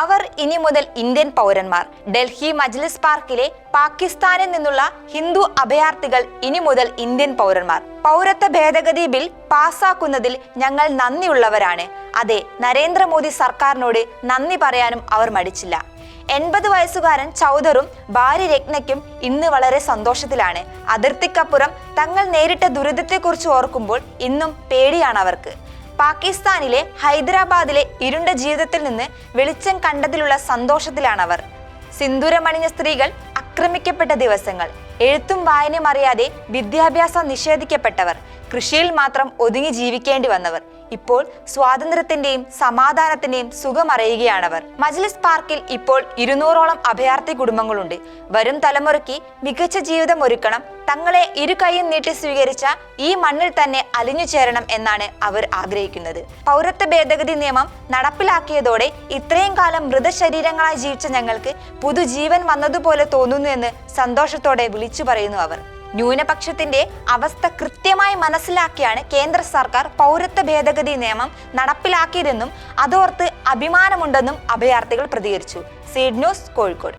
അവർ ഇനി മുതൽ ഇന്ത്യൻ പൗരന്മാർ. ഡൽഹി മജ്ലിസ് പാർക്കിലെ പാകിസ്ഥാനിൽ നിന്നുള്ള ഹിന്ദു അഭയാർത്ഥികൾ ഇനി മുതൽ ഇന്ത്യൻ പൗരന്മാർ. പൗരത്വ ഭേദഗതി ബിൽ പാസാക്കുന്നതിൽ ഞങ്ങൾ നന്ദിയുള്ളവരാണ്. അതെ നരേന്ദ്രമോദി സർക്കാരിനോട് നന്ദി പറയാനും അവർ മടിച്ചില്ല. എൺപത് വയസ്സുകാരൻ ചൗധറും ഭാര്യ രത്നയ്ക്കും ഇന്ന് വളരെ സന്തോഷത്തിലാണ്. അതിർത്തിക്കപ്പുറം തങ്ങൾ നേരിട്ട ദുരിതത്തെക്കുറിച്ച് ഓർക്കുമ്പോൾ ഇന്നും പേടിയാണ് അവർക്ക്. പാകിസ്ഥാനിലെ ഹൈദരാബാദിലെ ഇരുണ്ട ജീവിതത്തിൽ നിന്ന് വെളിച്ചം കണ്ടതിലുള്ള സന്തോഷത്തിലാണവർ. സിന്ദൂരമണിഞ്ഞ സ്ത്രീകൾ ആക്രമിക്കപ്പെട്ട ദിവസങ്ങൾ എഴുത്തും വായനയും അറിയാതെ വിദ്യാഭ്യാസം നിഷേധിക്കപ്പെട്ടവർ കൃഷിയിൽ മാത്രം ഒതുങ്ങി ജീവിക്കേണ്ടി വന്നവർ. ഇപ്പോൾ സ്വാതന്ത്ര്യത്തിന്റെയും സമാധാനത്തിന്റെയും സുഖമറിയുകയാണവർ. മജ്ലിസ് പാർക്കിൽ ഇപ്പോൾ ഇരുന്നൂറോളം അഭയാർത്ഥി കുടുംബങ്ങളുണ്ട്. വരും തലമുറയ്ക്ക് മികച്ച ജീവിതം ഒരുക്കണം. തങ്ങളെ ഇരു കൈയും നീട്ടി സ്വീകരിച്ച ഈ മണ്ണിൽ തന്നെ അലിഞ്ഞു ചേരണം എന്നാണ് അവർ ആഗ്രഹിക്കുന്നത്. പൗരത്വ ഭേദഗതി നിയമം നടപ്പിലാക്കിയതോടെ ഇത്രയും കാലം മൃതശരീരങ്ങളായി ജീവിച്ച ഞങ്ങൾക്ക് പുതുജീവൻ വന്നതുപോലെ തോന്നുന്നു എന്ന് സന്തോഷത്തോടെ വിളിച്ചു പറയുന്നു അവർ. ന്യൂനപക്ഷത്തിന്റെ അവസ്ഥ കൃത്യമായി മനസ്സിലാക്കിയാണ് കേന്ദ്ര സർക്കാർ പൗരത്വ ഭേദഗതി നിയമം നടപ്പിലാക്കിയതെന്നും അതോർത്ത് അഭിമാനമുണ്ടെന്നും അഭയാർത്ഥികൾ പ്രതികരിച്ചു. Seed news Kozhikode.